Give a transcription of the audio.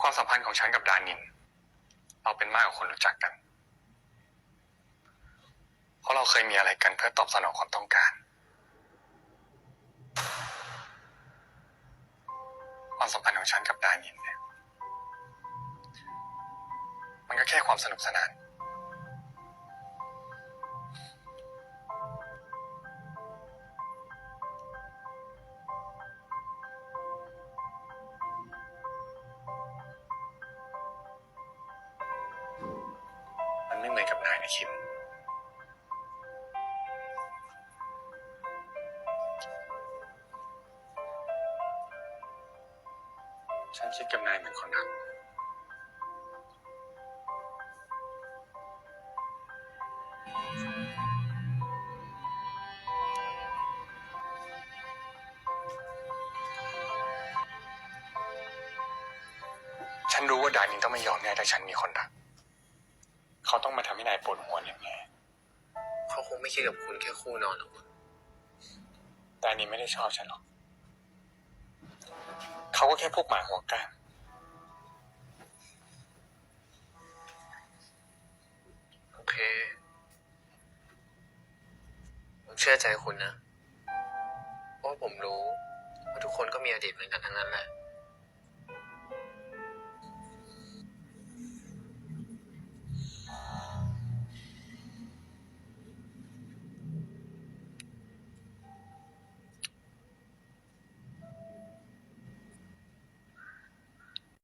ความสัมพันธ์ของฉันกับดานิน เราเป็นมากกว่าคนรู้จักกัน เพราะเราเคยมีอะไรกันเพื่อตอบสนองความต้องการ ความสัมพันธ์ของฉันกับดานินเนี่ย มันก็แค่ความสนุกสนาน ไม่เหมือนกับนายนะคิม ฉันคิดกับนายเหมือนคนรักฉันรู้ว่าดานินต้องไม่ยอมแน่ถ้าฉันมีคนรัก เขาต้องมาทำให้นายปวดหัวแน่เขาคงไม่คิดกับคุณแค่คู่นอนหรอกๆดานินไม่ได้ชอบฉันหรอก เขาก็แค่พวกหมาหัวก้านโอเค ผมเชื่อใจคุณนะ เพราะว่าผมรู้ว่าทุกคนก็มีอดีตเหมือนกันทั้งนั้นแหละ